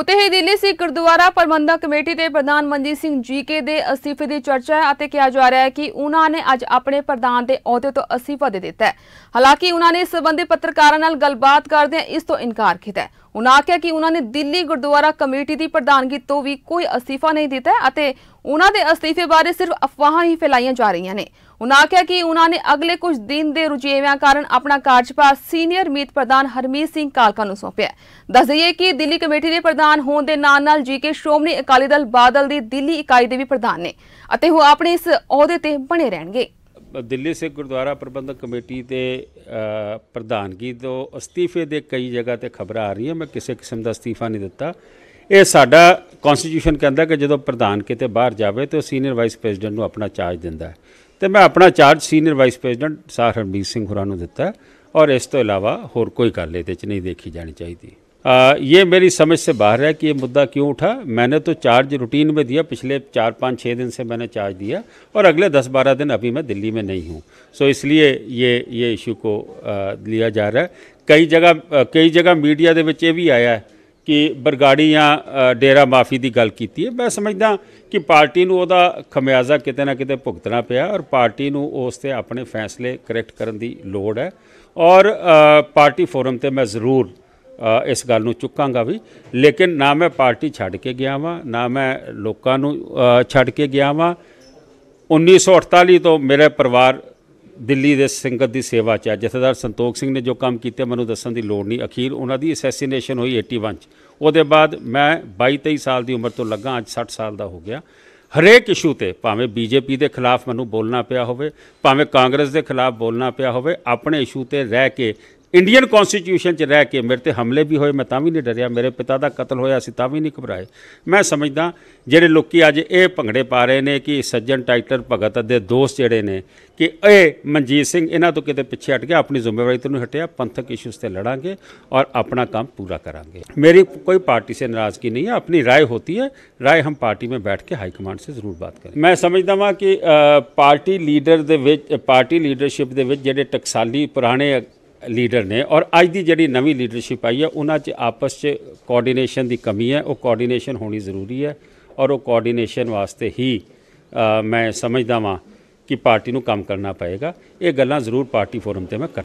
ਉਤੇ ਹੀ ਦਿੱਲੀ ਸਿੱਖ ਗੁਰਦੁਆਰਾ ਪ੍ਰਬੰਧਕ ਕਮੇਟੀ ਦੇ ਪ੍ਰਧਾਨ ਮਨਜੀਤ ਸਿੰਘ ਜੀਕੇ ਦੇ ਅਸਤੀਫੇ ਦੀ ਚਰਚਾ ਹੈ ਅਤੇ ਕਿਹਾ ਜਾ ਰਿਹਾ ਹੈ ਕਿ ਉਹਨਾਂ ਨੇ ਅੱਜ ਆਪਣੇ ਪ੍ਰਧਾਨ ਦੇ ਅਹੁਦੇ ਤੋਂ ਅਸਤੀਫਾ ਦੇ ਦਿੱਤਾ ਹੈ। ਹਾਲਾਂਕਿ ਉਹਨਾਂ ਨੇ ਇਸ ਸੰਬੰਧੀ ਪੱਤਰਕਾਰਾਂ ਨਾਲ ਗੱਲਬਾਤ ਕਰਦਿਆਂ ਇਸ ਤੋਂ ਇਨਕਾਰ ਕੀਤਾ ਹੈ। ਉਹਨਾਂ ਆਖਿਆ ਕਿ ਉਹਨਾਂ ਨੇ ਦਿੱਲੀ ਗੁਰਦੁਆਰਾ ਕਮੇਟੀ ਦੀ ਪ੍ਰਧਾਨਗੀ ਤੋਂ ਵੀ ਕੋਈ ਅਸਤੀਫਾ ਨਹੀਂ ਦਿੱਤਾ ਅਤੇ ਉਹਨਾਂ ਦੇ ਅਸਤੀਫੇ ਬਾਰੇ ਸਿਰਫ ਅਫਵਾਹਾਂ ਹੀ ਫੈਲਾਈਆਂ ਜਾ ਰਹੀਆਂ ਨੇ। ਉਹਨਾਂ ਆਖਿਆ ਕਿ ਉਹਨਾਂ ਨੇ ਅਗਲੇ ਕੁਝ ਦਿਨ ਦੇ ਰੁਝੇਵਿਆਂ ਕਾਰਨ ਆਪਣਾ ਕਾਰਜਭਾਰ ਸੀਨੀਅਰ ਮੀਤ ਪ੍ਰਧਾਨ ਹਰਮੀਤ ਸਿੰਘ ਕਾਲਕਾ ਨੂੰ ਸੌਂਪਿਆ ਦੱਸ ਦਈਏ ਕਿ ਦਿੱਲੀ ਕਮੇਟੀ ਦੇ ਪ੍ਰਧਾਨ ਹੋਣ ਦੇ ਨਾਲ ਨਾਲ ਜੀਕੇ ਸ਼੍ਰੋਮਣੀ ਅਕਾਲੀ ਦਲ ਬਾਦਲ ਦੀ ਦਿੱਲੀ ਇਕਾਈ ਦੇ ਵੀ ਪ੍ਰਧਾਨ ਨੇ ਅਤੇ ਉਹ ਆਪਣੇ ਇਸ ਅਹੁਦੇ ਤੇ ਬਣੇ ਰਹਿਣਗੇ। ਦਿੱਲੀ ਸਿੱਖ ਗੁਰਦੁਆਰਾ ਪ੍ਰਬੰਧਕ ਕਮੇਟੀ ਦੇ ਪ੍ਰਧਾਨਗੀ ਤੋਂ ਅਸਤੀਫੇ ਦੇ ਕਈ ਜਗ੍ਹਾ ਤੇ ਖਬਰਾਂ ਆ ਰਹੀਆਂ, ਮੈਂ ਕਿਸੇ ਕਿਸਮ ਦਾ ਅਸਤੀਫਾ ਨਹੀਂ ਦਿੱਤਾ। ਇਹ ਸਾਡਾ ਕਨਸਟੀਟਿਊਸ਼ਨ ਕਹਿੰਦਾ ਕਿ ਜਦੋਂ ਪ੍ਰਧਾਨ ਕਿਤੇ ਬਾਹਰ ਜਾਵੇ ਤੇ ਉਹ ਸੀਨੀਅਰ ਵਾਈਸ ਪ੍ਰੈਜ਼ੀਡੈਂਟ ਨੂੰ ਆਪਣਾ ਚਾਰਜ ਦਿੰਦਾ ਹੈ। ਤੇ ਮੈਂ ਆਪਣਾ ਚਾਰਜ ਸੀਨੀਅਰ ਵਾਈਸ ਪ੍ਰੈਜ਼ੀਡੈਂਟ ਸਾਰ ਹਰਮੀਤ ਸਿੰਘ ਹੋਰਾਂ ਨੂੰ ਦਿੱਤਾ ਔਰ ਇਸ ਤੋਂ ਇਲਾਵਾ ਹੋਰ ਕੋਈ ਗੱਲ ਇਹਦੇ 'ਚ ਨਹੀਂ ਦੇਖੀ ਜਾਣੀ ਚਾਹੀਦੀ। आ, ये मेरी समझ से बाहर है कि ये मुद्दा क्यों उठा मैंने तो चार्ज रूटीन में दिया पिछले चार पाँच छः दिन से मैंने चार्ज दिया और अगले दस बारह दिन अभी मैं दिल्ली में नहीं हूँ सो इसलिए ये ये इशू को आ, लिया जा रहा है कई जगह आ, कई जगह मीडिया ਦੇ ਵਿੱਚ ਇਹ ਵੀ ਆਇਆ ਹੈ ਕਿ ਬਰਗਾੜੀ ਜਾਂ ਅ, ਡੇਰਾ ਮਾਫੀ ਦੀ ਗੱਲ ਕੀਤੀ ਹੈ ਮੈਂ ਸਮਝਦਾ ਕਿ ਪਾਰਟੀ ਨੂੰ ਉਹਦਾ ਖਮਿਆਜ਼ਾ ਕਿਤੇ ਨਾ ਕਿਤੇ ਭੁਗਤਣਾ ਪਿਆ ਔਰ ਪਾਰਟੀ ਨੂੰ ਉਸ ਤੇ ਆਪਣੇ ਫੈਸਲੇ ਕਰੈਕਟ ਕਰਨ ਦੀ ਲੋੜ ਹੈ ਔਰ ਅ, ਪਾਰਟੀ ਫੋਰਮ ਤੇ ਮੈਂ ਜ਼ਰੂਰ ਅ, ਇਸ ਗੱਲ ਨੂੰ ਚੁੱਕਾਂਗਾ ਵੀ। ਲੇਕਿਨ ਨਾ ਮੈਂ ਪਾਰਟੀ ਛੱਡ ਕੇ ਗਿਆ ਵਾਂ, ਨਾ ਮੈਂ ਲੋਕਾਂ ਨੂੰ ਛੱਡ ਕੇ ਗਿਆ ਵਾਂ। 1948 ਤੋਂ ਮੇਰੇ ਪਰਿਵਾਰ ਦਿੱਲੀ ਦੇ ਸੰਗਤ ਦੀ ਸੇਵਾ 'ਚ ਹੈ ਜਥੇਦਾਰ ਸੰਤੋਖ ਸਿੰਘ ਨੇ ਜੋ ਕੰਮ ਕੀਤੇ, ਮੈਨੂੰ ਦੱਸਣ ਦੀ ਲੋੜ ਨਹੀਂ। ਅਖੀਰ ਉਹਨਾਂ ਦੀ ਅਸੈਸੀਨੇਸ਼ਨ ਹੋਈ 81 'ਚ। ਉਹਦੇ ਬਾਅਦ ਮੈਂ 22 23 ਸਾਲ ਦੀ ਉਮਰ ਤੋਂ ਲੱਗਾ, ਅੱਜ 60 ਸਾਲ ਦਾ ਹੋ ਗਿਆ। ਹਰੇਕ ਇਸ਼ੂ ਤੇ, ਭਾਵੇਂ ਬੀਜੇਪੀ ਦੇ ਖਿਲਾਫ ਮੈਨੂੰ ਬੋਲਣਾ ਪਿਆ ਹੋਵੇ, ਭਾਵੇਂ ਕਾਂਗਰਸ ਦੇ ਖਿਲਾਫ ਬੋਲਣਾ ਪਿਆ ਹੋਵੇ, ਆਪਣੇ ਇਸ਼ੂ ਤੇ ਰਹਿ ਕੇ ਇੰਡੀਅਨ ਕਨਸਟੀਟਿਊਸ਼ਨ 'ਚ ਰਹਿ ਕੇ ਮੇਰੇ ਤੇ ਹਮਲੇ ਵੀ ਹੋਏ, ਮੈਂ ਤਾਂ ਵੀ ਨਹੀਂ ਡਰਿਆ, ਮੇਰੇ ਪਿਤਾ ਦਾ ਕਤਲ ਹੋਇਆ ਸੀ ਤਾਂ ਵੀ ਨਹੀਂ ਘਬਰਾਏ। ਮੈਂ ਸਮਝਦਾ, ਜਿਹੜੇ ਲੋਕੀ ਅੱਜ ਇਹ ਭੰਗੜੇ ਪਾ ਰਹੇ ਨੇ ਕਿ ਸੱਜਣ ਟਾਈਟਰ ਭਗਤ ਦੇ ਦੋਸਤ ਜਿਹੜੇ ਨੇ, ਕਿ ਇਹ ਮਨਜੀਤ ਸਿੰਘ ਇਹਨਾਂ ਤੋਂ ਕਿਤੇ ਪਿੱਛੇ ਹਟ ਗਿਆ, ਆਪਣੀ ਜ਼ਿੰਮੇਵਾਰੀ ਤੋਂ ਨਹੀਂ ਹਟਿਆ, ਪੰਥਕ ਇਸ਼ੂਸ ਤੇ ਲੜਾਂਗੇ ਔਰ ਆਪਣਾ ਕੰਮ ਪੂਰਾ ਕਰਾਂਗੇ। ਮੇਰੀ ਕੋਈ ਪਾਰਟੀ ਸੇ ਨਾਰਾਜ਼ਗੀ ਨਹੀਂ ਹੈ, ਆਪਣੀ رائے ਹੋਤੀ ਹੈ رائے ਹਮ ਪਾਰਟੀ में ਬੈਠ ਕੇ ਹਾਈ ਕਮਾਂਡ से ਜ਼ਰੂਰ ਬਾਤ ਕਰਾਂਗੇ ਮੈਂ ਸਮਝਦਾ ਹਾਂ ਕਿ ਪਾਰਟੀ ਲੀਡਰ ਦੇ ਵਿੱਚ, ਪਾਰਟੀ ਲੀਡਰਸ਼ਿਪ ਦੇ ਵਿੱਚ ਜਿਹੜੇ ਟਕਸਾਲੀ ਪੁਰਾਣੇ ਲੀਡਰ ਨੇ ਔਰ ਅੱਜ ਦੀ ਜਿਹੜੀ ਨਵੀਂ ਲੀਡਰਸ਼ਿਪ ਆਈ ਹੈ, ਉਹਨਾਂ 'ਚ ਆਪਸ 'ਚ ਕੋਆਰਡੀਨੇਸ਼ਨ ਦੀ ਕਮੀ ਹੈ। ਉਹ ਕੋਆਰਡੀਨੇਸ਼ਨ ਹੋਣੀ ਜ਼ਰੂਰੀ ਹੈ ਔਰ ਉਹ ਕੋਆਰਡੀਨੇਸ਼ਨ ਵਾਸਤੇ ਹੀ ਮੈਂ ਸਮਝਦਾ ਵਾਂ ਕਿ ਪਾਰਟੀ ਨੂੰ ਕੰਮ ਕਰਨਾ ਪਏਗਾ। ਇਹ ਗੱਲਾਂ ਜ਼ਰੂਰ ਪਾਰਟੀ ਫੋਰਮ ਤੇ ਮੈਂ ਕਰ